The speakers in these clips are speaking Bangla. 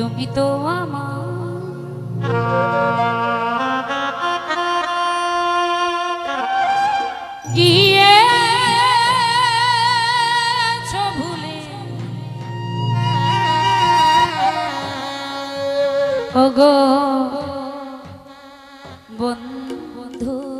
তুমি তো আমার। গিয়ে ভুলে? ওগো বন্ধু।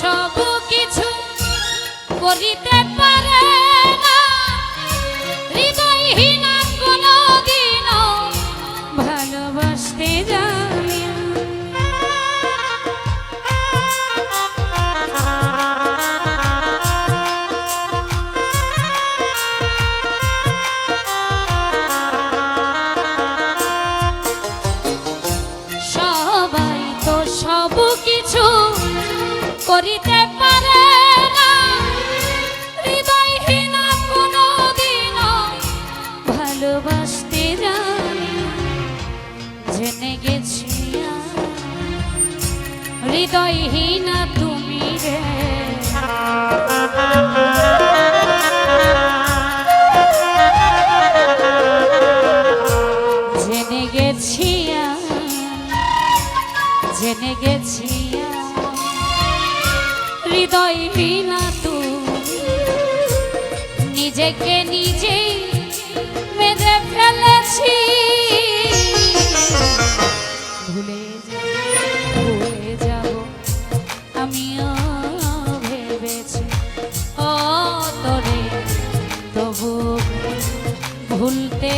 সব কিছু করিতে পারে। হৃদয়হীনা তুমি রে। জেনে গেছি জেনে গেছি হৃদয়হীনা তুমি। নিজেকে নিজেই মেরে ফেলেছি। ভুলে ভুলতে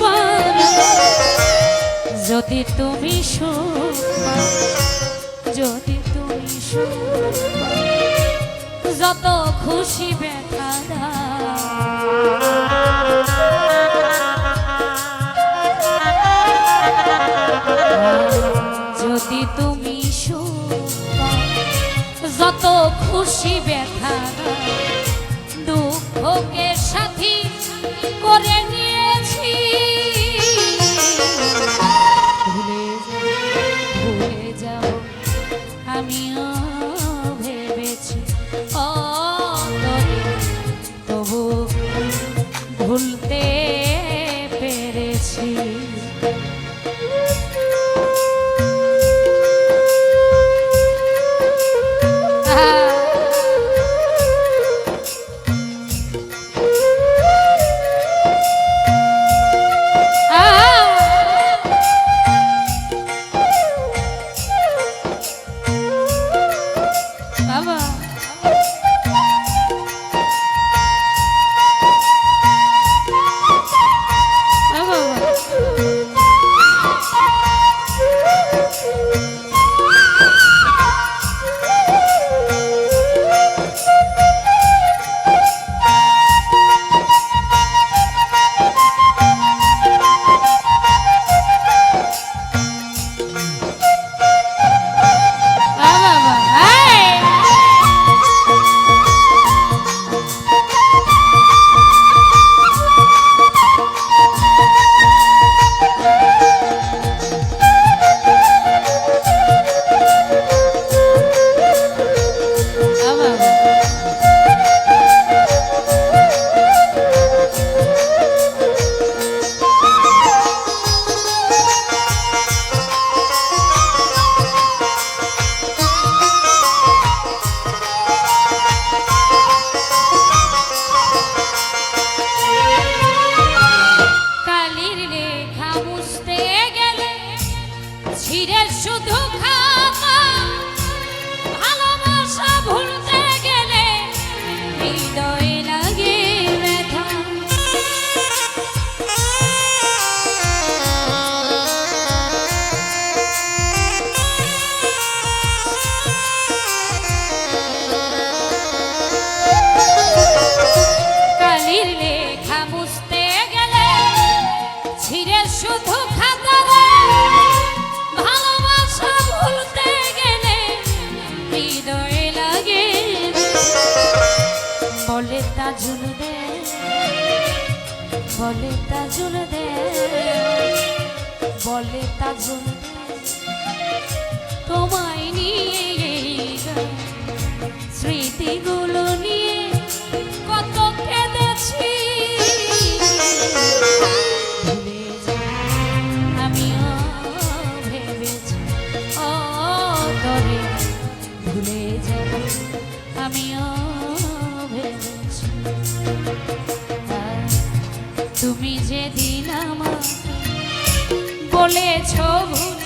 পারি যদি তুমি সুখ, যদি তুমি সুখ, যত খুশি ব্যথা যদি তুমি সুখ, যত খুশি ব্যথা Bye. শুধু খাতারে ভালোবাসা ভুলতে লাগে। বলে তাজুল দে বলে তাজুল দে তুমি যেদিন আমার বলেছ ভুলে